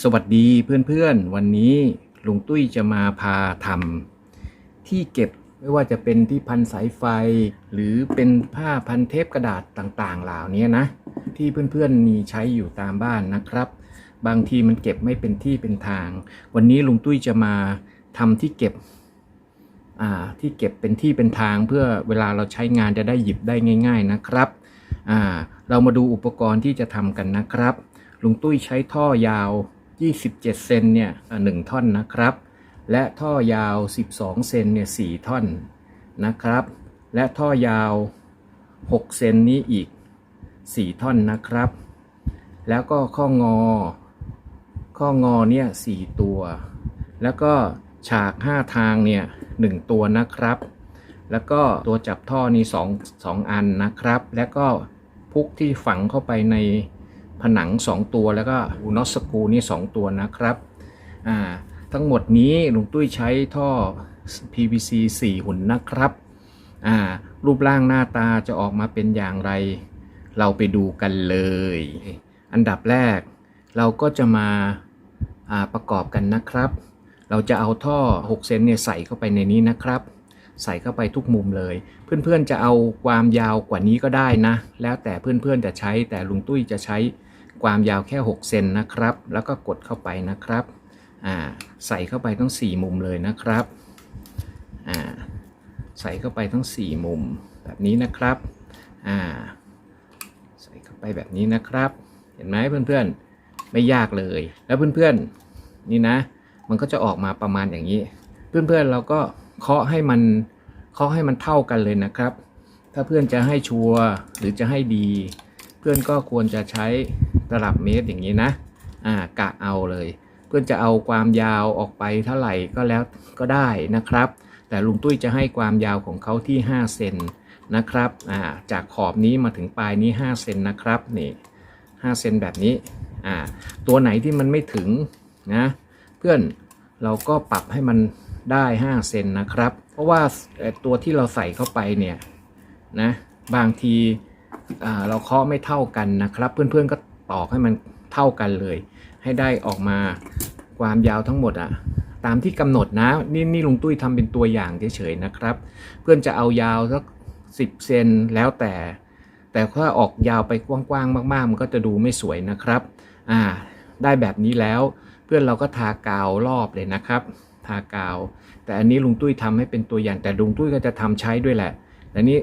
สวัสดีเพื่อนๆ วันนี้ลุงตุ้ยจะมาพาทำที่เก็บไม่ว่าจะเป็นที่พันสายไฟ หรือเป็นผ้าพันเทปกระดาษต่างๆ เหล่านี้นะ ที่เพื่อนๆมีใช้อยู่ตามบ้านนะครับ บางทีมันเก็บไม่เป็นที่เป็นทาง วันนี้ลุงตุ้ยจะมาทำที่เก็บที่เก็บเป็นที่เป็นทางเพื่อเวลาเราใช้งานจะได้หยิบได้ง่าย ๆนะครับเรามาดูอุปกรณ์ที่จะทำกันนะครับลุงตุ้ยใช้ท่อยาว 27 เซนเนี่ยหนึ่งท่อนนะครับ และท่อยาว 12 เซนเนี่ย4ท่อนนะครับ และท่อยาว 6 เซนนี้อีก 4 ท่อนนะครับ แล้วก็ข้องอ ข้องอเนี่ย4ตัว แล้วก็ฉาก 5 ทางเนี่ย1ตัวนะครับ แล้วก็ตัวจับท่อนี่2 2อันนะครับ แล้วก็พุกที่ฝังเข้าไปใน ผนัง 2 ตัวแล้วก็อูนอสกูนี่ 2 ตัวนะครับอ่าทั้งหมดนี้ลุงตุ้ยใช้ท่อ PVC 4 หุ่นนะครับอ่ารูปร่างหน้าตาจะออกมาเป็นอย่างไร เราไปดูกันเลย อันดับแรกเราก็จะมาอ่าประกอบกันนะครับ เราจะเอาท่อ 6 เซนเนี่ยใส่เข้าไปในนี้นะครับ ใส่เข้าไปทุกมุมเลย เพื่อนๆจะเอาความยาวกว่านี้ก็ได้นะ แล้วแต่เพื่อนๆจะใช้แต่ลุงตุ้ยจะใช้ ความยาวแค่ 6 เซนนะครับ แล้วก็กดเข้าไปนะครับ ใส่เข้าไปทั้ง 4 มุมเลยนะครับ ใส่เข้าไปทั้ง 4 มุมแบบนี้นะครับ ใส่เข้าไปแบบนี้นะครับ เห็นไหมเพื่อนๆ ไม่ยากเลย แล้วเพื่อนๆ นี่นะ มันก็จะออกมาประมาณอย่างนี้ เพื่อนๆ เราก็เคาะให้มันเคาะให้มันเท่ากันเลยนะครับ ถ้าเพื่อนจะให้ชัวร์หรือจะให้ดี เพื่อนก็ควรจะใช้ ตลับเมตรอย่างนี้นะอ่ากะเอาเลย เพื่อนจะเอาความยาวออกไปเท่าไหร่ก็แล้วก็ได้นะครับ แต่ลุงตุ้ยจะให้ความยาวของเขาที่ 5 เซนนะครับอ่าจากขอบนี้มาถึงปลายนี้ 5 เซนนะครับนี่5เซนแบบนี้อ่าตัวไหนที่มันไม่ถึงนะเพื่อนเราก็ปรับให้มันได้ 5 เซนนะครับ เพราะว่าตัวที่เราใส่เข้าไปเนี่ยนะบางทีอ่าเราเคาะไม่เท่ากันนะครับ เพื่อนๆก็ ตอกให้มันเท่ากันเลย ให้ได้ออกมาความยาวทั้งหมดอะตามที่กำหนดนะนี่นี่ลุงตุ้ยทำเป็นตัวอย่างเฉยๆนะครับ เพื่อนจะเอายาวสัก10เซนแล้วแต่ แต่ถ้าออกยาวไปกว้างๆมาก ๆ มันก็จะดูไม่สวยนะครับอ่าได้แบบนี้แล้วเพื่อนเราก็ทากาวรอบเลยนะครับ ทากาว แต่อันนี้ลุงตุ้ยทำให้เป็นตัวอย่างแต่ลุงตุ้ยก็จะทำใช้ด้วยแหละ แต่นี้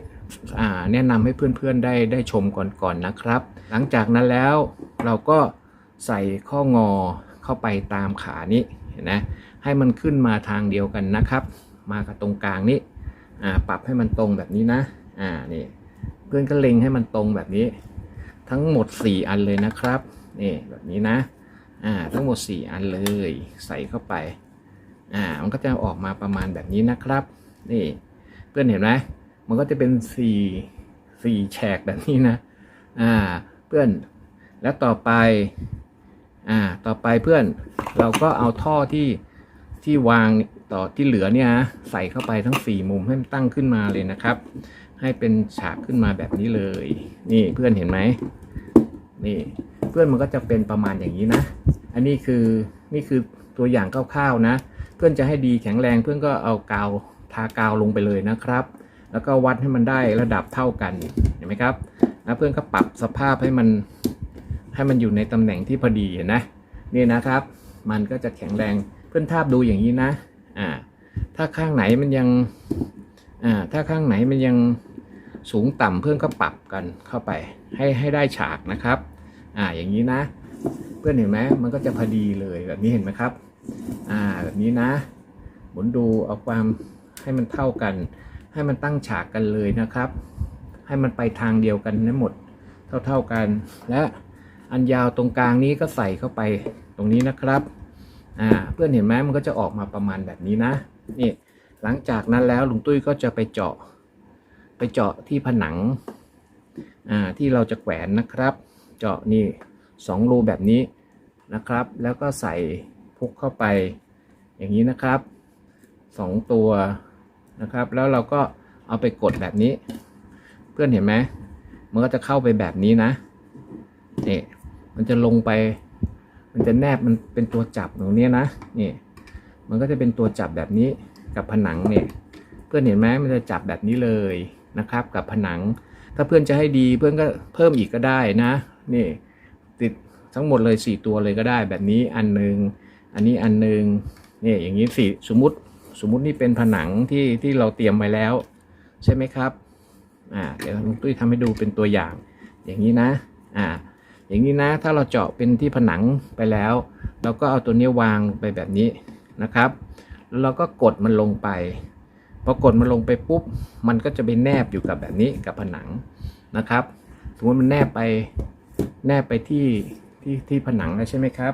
แนะนำให้เพื่อนๆได้ได้ชมก่อนๆนะครับ หลังจากนั้นแล้วเราก็ใส่ข้องอเข้าไปตามขานี้เห็นไหมให้มันขึ้นมาทางเดียวกันนะครับ มากับตรงกลางนี้ปรับให้มันตรงแบบนี้นะอ่านี่เพื่อนก็เล็งให้มันตรงแบบนี้ ทั้งหมด 4 อันเลยนะครับนี่แบบนี้นะอ่าทั้งหมด 4 อันเลยใส่เข้าไปอ่ามันก็จะออกมาประมาณแบบนี้นะครับ นี่เพื่อนเห็นไหม มันก็จะเป็น4 4แฉกแบบนี้นะ อ่า เพื่อน แล้วต่อไป อ่า ต่อไปเพื่อน เราก็เอาท่อที่ที่วางต่อที่เหลือเนี่ยนะใส่เข้าไปทั้ง4มุมให้มันตั้งขึ้นมาเลยนะครับ ให้เป็นฉากขึ้นมาแบบนี้เลย นี่เพื่อนเห็นไหมนี่เพื่อนมันก็จะเป็นประมาณอย่างนี้นะ อันนี้คือนี่คือตัวอย่างคร่าวๆนะ เพื่อนจะให้ดีแข็งแรงเพื่อนก็เอากาวทากาวลงไปเลยนะครับ แล้วก็วัดให้มันได้ระดับเท่ากันเห็นไหมครับแล้วเพื่อนก็ปรับสภาพให้มันให้มันอยู่ในตำแหน่งที่พอดีเห็นนะนี่นะครับ มันก็จะแข็งแรงเพื่อนทาบดูอย่างนี้นะอ่าถ้าข้างไหนมันยังอ่าถ้าข้างไหนมันยังสูงต่ำเพื่อนก็ปรับกันเข้าไปให้ให้ได้ฉากนะครับอ่าอย่างนี้นะ เพื่อนเห็นไหมมันก็จะพอดีเลยแบบนี้เห็นไหมครับอ่าแบบนี้นะหมุนดูเอาความให้มันเท่ากัน ให้มันตั้งฉากกันเลยนะครับ ให้มันไปทางเดียวกันทั้งหมดเท่า ๆกัน และอันยาวตรงกลางนี้ก็ใส่เข้าไปตรงนี้นะครับอ่าเพื่อนเห็นไหมมันก็จะออกมาประมาณแบบนี้นะนี่หลังจากนั้นแล้วลุงตุ้ยก็จะไปเจาะ ไปเจาะที่ผนังอ่าที่เราจะแขวนนะครับ เจาะนี่สองรูแบบนี้นะครับ แล้วก็ใส่พุกเข้าไปอย่างนี้นะครับสองตัว นะครับ แล้วเราก็เอาไปกดแบบนี้ เพื่อนเห็นไหมมันก็จะเข้าไปแบบนี้นะนี่มันจะลงไป มันจะแนบมันเป็นตัวจับตรงนี้นะนี่มันก็จะเป็นตัวจับแบบนี้กับผนังเนี่ย เพื่อนเห็นไหมมันจะจับแบบนี้เลยนะครับ กับผนัง ถ้าเพื่อนจะให้ดีเพื่อนก็เพิ่มอีกก็ได้นะนี่ติดทั้งหมดเลย 4 ตัวเลยก็ได้แบบนี้อันหนึ่งอันนี้อันหนึ่งนี่อย่างนี้สี่สมมติ สมมุตินี่เป็นผนังที่ที่เราเตรียมไว้แล้ว ใช่ไหมครับอ่าเดี๋ยวลุงตุ้ยทำให้ดูเป็นตัวอย่าง อย่างนี้นะอ่าอย่างนี้นะถ้าเราเจาะเป็นที่ผนังไปแล้ว เราก็เอาตัวนี้วางไปแบบนี้นะครับแล้วเราก็กดมันลงไปพอกดมันลงไปปุ๊บ มันก็จะไปแนบอยู่กับแบบนี้กับผนังนะครับสมมติมันแนบไปแนบไปที่ที่ที่ผนังแล้วใช่ไหมครับ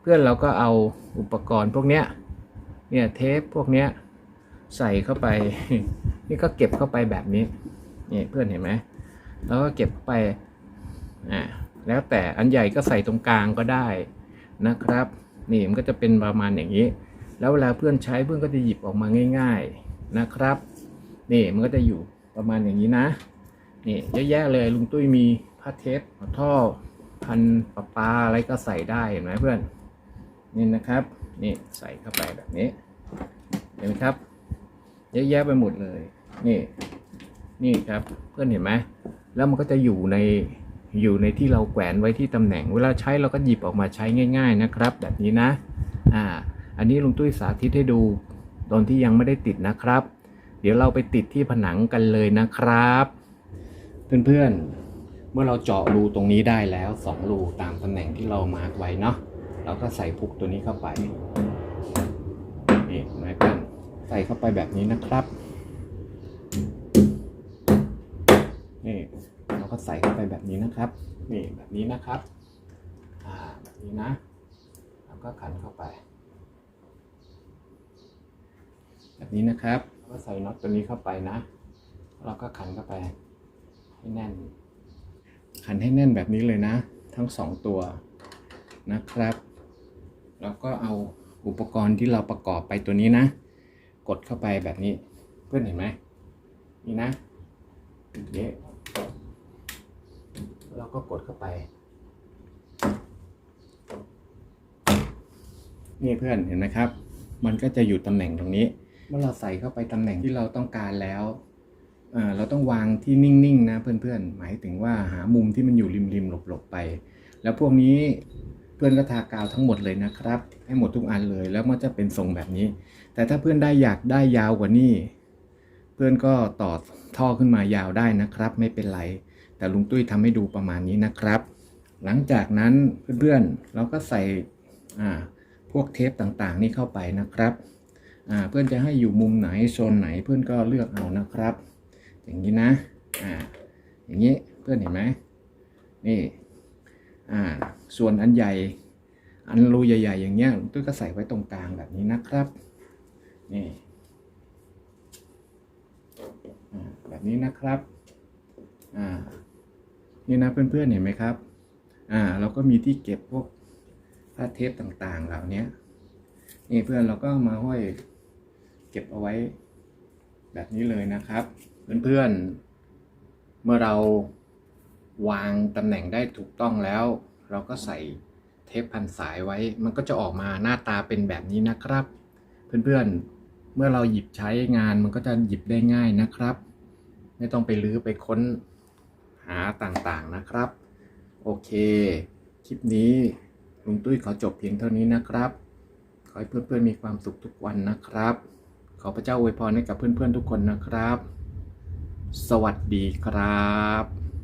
เพื่อนเราก็เอาอุปกรณ์พวกเนี้ย เนี่ยเทปพวกเนี้ยใส่เข้าไป นี่ก็เก็บเข้าไปแบบนี้นี่เพื่อนเห็นไหมแล้วก็เก็บเข้าไปอ่าแล้วแต่อันใหญ่ก็ใส่ตรงกลางก็ได้นะครับ นี่มันก็จะเป็นประมาณอย่างนี้ แล้วเวลาเพื่อนใช้เพื่อนก็จะหยิบออกมาง่าย ๆนะครับ นี่มันก็จะอยู่ประมาณอย่างนี้นะนี่เยอะแยะเลยลุงตุ้ยมีผ้าเทปท่อพันปลาปลาอะไรก็ใส่ได้เห็นไหมเพื่อน นี่นะครับ นี่ใส่เข้าไปแบบนี้ เห็นไหมครับ เยอะแยะไปหมดเลย นี่ นี่ครับ เพื่อนเห็นไหมแล้วมันก็จะอยู่ในอยู่ในที่เราแขวนไว้ที่ตำแหน่ง เวลาใช้เราก็หยิบออกมาใช้ง่าย ๆนะครับ แบบนี้นะ อ่า อันนี้ลุงตุ้ยสาธิตให้ดู ตอนที่ยังไม่ได้ติดนะครับ เดี๋ยวเราไปติดที่ผนังกันเลยนะครับ เพื่อนๆเมื่อเราเจาะรูตรงนี้ได้แล้ว 2 รูตามตำแหน่งที่เรามาร์กไว้เนาะ เราก็ใส่พุกตัวนี้เข้าไปนี่เห็นไมเพื่อนใส่เข้าไปแบบนี้นะครับ นี่เราก็ใส่เข้าไปแบบนี้นะครับ นี่แบบนี้นะครับอ่าแบบนี้นะแล้วก็ขันเข้าไป แบบนี้นะครับก็ใส่น็อตตัวนี้เข้าไปนะ เราก็ขันเข้าไปให้แน่น ขันให้แน่นแบบนี้เลยนะ ทั้งสองตัวนะครับ แล้วก็เอาอุปกรณ์ที่เราประกอบไปตัวนี้นะ กดเข้าไปแบบนี้ เพื่อนเห็นไหมนี่นะเย้เราก็กดเข้าไป นี่เพื่อนเห็นไหมครับ มันก็จะอยู่ตำแหน่งตรงนี้ เมื่อเราใส่เข้าไปตำแหน่งที่เราต้องการแล้วเราต้องวางที่นิ่งๆนะเพื่อนๆ หมายถึงว่าหามุมที่มันอยู่ริมๆหลบๆไป แล้วพวกนี้ เพื่อนก็ทากาวทั้งหมดเลยนะครับ ให้หมดทุกอันเลยแล้วมันจะเป็นทรงแบบนี้ แต่ถ้าเพื่อนได้อยากได้ยาวกว่านี้ เพื่อนก็ต่อท่อขึ้นมายาวได้นะครับ ไม่เป็นไร แต่ลุงตุ้ยทำให้ดูประมาณนี้นะครับ หลังจากนั้นเพื่อนๆเราก็ใส่พวกเทปต่างๆ นี่เข้าไปนะครับเพื่อนจะให้อยู่มุมไหนโซนไหนเพื่อนก็เลือกเอานะครับ อย่างนี้นะออย่างนี้เพื่อนเห็นไหมนี่ อ่าส่วนอันใหญ่ อันรูใหญ่ ๆ อย่างเงี้ยลุงตุ้ยก็ใส่ไว้ตรงกลางแบบนี้นะครับนี่แบบนี้นะครับอ่านี่นะเพื่อนๆเห็นไหมครับอ่าเราก็มีที่เก็บพวกผ้าเทปต่างๆเหล่านี้นี่เพื่อนเราก็มาห้อยเก็บเอาไว้แบบนี้เลยนะครับ เพื่อนๆเมื่อเรา วางตำแหน่งได้ถูกต้องแล้ว เราก็ใส่เทปพันสายไว้ มันก็จะออกมาหน้าตาเป็นแบบนี้นะครับ เพื่อนๆเมื่อเราหยิบใช้งานมันก็จะหยิบได้ง่ายนะครับ ไม่ต้องไปลื้อไปค้นหาต่างๆนะครับ โอเค คลิปนี้ลุงตุ้ยขอจบเพียงเท่านี้นะครับ ขอให้เพื่อนๆมีความสุขทุกวันนะครับ ขอพระเจ้าอวยพรให้กับเพื่อนๆทุกคนนะครับ สวัสดีครับ